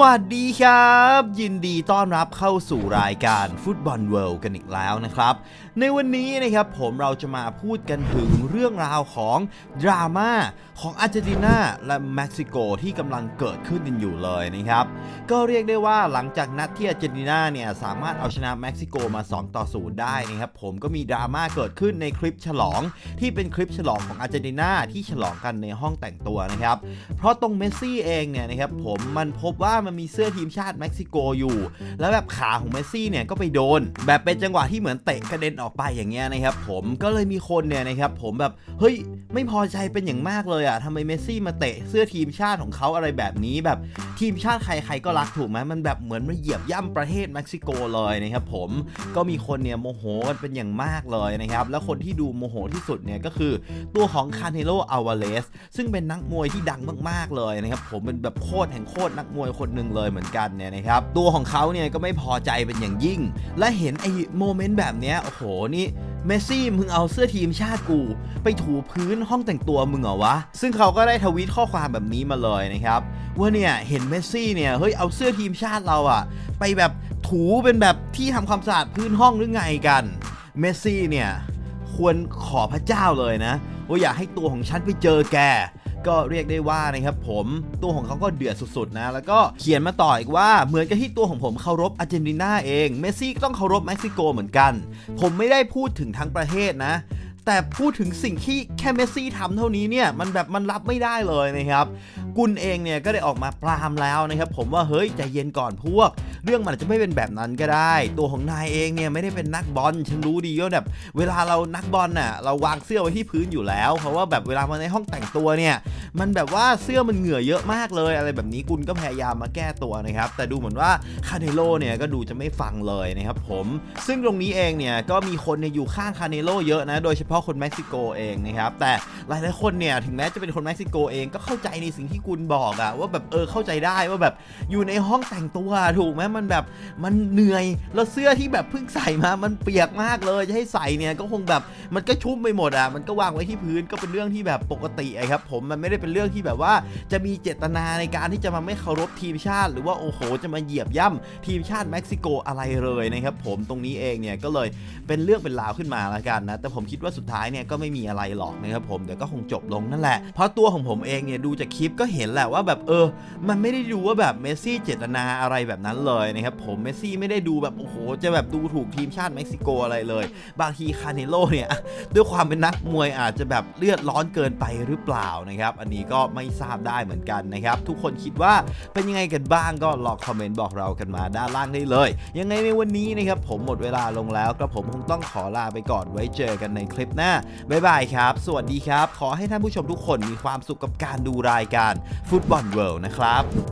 วัสดีครับ ยินดีต้อนรับเข้าสู่รายการฟุตบอลเวิลด์กันอีกแล้วนะครับ ในวันนี้นะครับผมเราจะมาพูดกันถึงเรื่องราวของดราม่าของอาร์เจนตินาและเม็กซิโกที่กำลังเกิดขึ้นกันอยู่เลยนะครับก็เรียกได้ว่าหลังจากนัดที่อาร์เจนตินาเนี่ยสามารถเอาชนะเม็กซิโกมา 2 ต่อ 0 ได้นะครับผมก็มีดราม่าเกิดขึ้นในคลิปฉลอง ที่เป็นคลิปฉลองของอาร์เจนตินาที่ฉลองกันในห้องแต่งตัวนะครับเพราะตรงเมสซี่เองเนี่ยนะครับผมมันพบว่ามันมีเสื้อทีมชาติเม็กซิโกอยู่ แล้วแบบขาของเมสซี่เนี่ยก็ไปโดน แบบเป็นจังหวะที่เหมือนเตะกระเด็นออกไปอย่างเงี้ยนะครับผมก็เลยมีคนเนี่ยนะครับผมแบบเฮ้ยไม่พอใจเป็นอย่างมากเลยอะทำไมเมสซี่มาเตะเสื้อทีมชาติของเขาอะไรแบบนี้แบบทีมชาติใครๆก็รักถูกไหมมันแบบเหมือนมาเหยียบย่ำประเทศเม็กซิโกเลยนะครับผมก็มีคนเนี่ยโมโหกันเป็นอย่างมากเลยนะครับแล้วคนที่ดูโมโหที่สุดเนี่ยก็คือตัวของคาเนโลอาวาเลสซึ่งเป็นนักมวยที่ดังมากๆเลยนะครับผมเป็นแบบโคตรแห่งโคตรนักมวยคนหนึ่งเลยเหมือนกันเนี่ยนะครับตัวของเขาเนี่ยก็ไม่พอใจเป็นอย่างยิ่ง และเห็นไอ้โมเมนต์แบบเนี้ยโอ้โหนี่เมสซี่มึงเอาเสื้อทีมชาติกู ไปถูพื้นห้องแต่งตัวมึงเหรอวะ ซึ่งเขาก็ได้ทวีตข้อความแบบนี้มาเลยนะครับ ว่าเนี่ยเห็นเมสซี่เนี่ยเฮ้ยเอาเสื้อทีมชาติเราอะไปแบบถูเป็นแบบที่ทำความสะอาดพื้นห้องหรือไงกันเมสซี่เนี่ยควรขอพระเจ้าเลยนะว่าอยากให้ตัวของฉันไปเจอแก ก็เรียกได้ว่านะครับผมตัวของเขาก็เดือดสุดๆนะ แล้วก็เขียนมาต่ออีกว่าเหมือนกับที่ตัวของผมเคารพอาร์เจนตินาเองเมสซี่ก็ต้องเคารพเม็กซิโกเหมือนกัน ผมไม่ได้พูดถึงทั้งประเทศนะแต่พูดถึงสิ่งที่แค่เมสซี่ทำเท่านี้เนี่ย มันแบบมันรับไม่ได้เลยนะครับ กุนเองเนี่ยก็ได้ออกมาปรามแล้วนะครับ ผมว่าเฮ้ยใจเย็นก่อนพวก เรื่องมันอาจจะไม่เป็นแบบนั้นก็ได้ ตัวของนายเองเนี่ยไม่ได้เป็นนักบอลฉันรู้ดีว่าแบบ เวลาเรานักบอลน่ะเราวางเสื้อไว้ที่พื้นอยู่แล้ว เพราะว่าแบบเวลามาในห้องแต่งตัวเนี่ย มันแบบว่าเสื้อมันเหงื่อเยอะมากเลย อะไรแบบนี้กุนก็พยายามมาแก้ตัวนะครับ แต่ดูเหมือนว่าคาเนโลเนี่ยก็ดูจะไม่ฟังเลยนะครับผม ซึ่งตรงนี้เองเนี่ยก็มีคนเนี่ยอยู่ข้างคาเนโลเยอะนะ โดยเฉพาะคนเม็กซิโกเองนะครับ แต่หลายๆคนเนี่ยถึงแม้จะเป็นคนเม็กซิโกเองก็เข้าใจในสิ่งที่กุนบอกอะว่าแบบเออเข้าใจได้ว่าแบบอยู่ในห้องแต่งตัวถูกไหมมันแบบมันเหนื่อยแล้วเสื้อที่แบบเพิ่งใส่มามันเปียกมากเลยจะให้ใส่เนี่ยก็คงแบบมันก็ชุ่มไปหมดอะมันก็วางไว้ที่พื้นก็เป็นเรื่องที่แบบปกติอะครับผมมันไม่ได้เป็นเรื่องที่แบบว่าจะมีเจตนาในการที่จะมาไม่เคารพทีมชาติ หรือว่าโอ้โหจะมาเหยียบย่ำทีมชาติเม็กซิโกอะไรเลยนะครับผมตรงนี้เองเนี่ยก็เลยเป็นเรื่องเป็นราวขึ้นมาแล้วกันนะแต่ผมคิดว่าสุดท้ายเนี่ยก็ไม่มีอะไรหรอกนะครับผมเดี๋ยวก็คงจบลงนั่นแหละเพราะตัวของผมเองเนี่ยดูจากคลิปก็เห็นแหละว่าแบบเออ มันไม่ได้ดูว่าแบบเมสซี่เจตนาอะไรแบบนั้นเลยนะครับผมเมสซี่ไม่ได้ดูแบบโอ้โหจะแบบดูถูกทีมชาติเม็กซิโกอะไรเลย บางทีคาเนโลเนี่ยด้วยความเป็นนักมวยอาจจะแบบเลือดร้อนเกินไปหรือเปล่านะครับอันนี้ก็ไม่ทราบได้เหมือนกันนะครับ ทุกคนคิดว่าเป็นยังไงกันบ้างก็ลองคอมเมนต์บอกเรากันมาด้านล่างได้เลย ยังไงในวันนี้นะครับผมหมดเวลาลงแล้วกระผมคงต้องขอลาไปก่อนไว้เจอกันในคลิปหน้าบ๊ายบายครับ สวัสดีครับ ขอให้ท่านผู้ชมทุกคนมีความสุขกับการดูรายการฟุตบอลเวิลด์นะครับ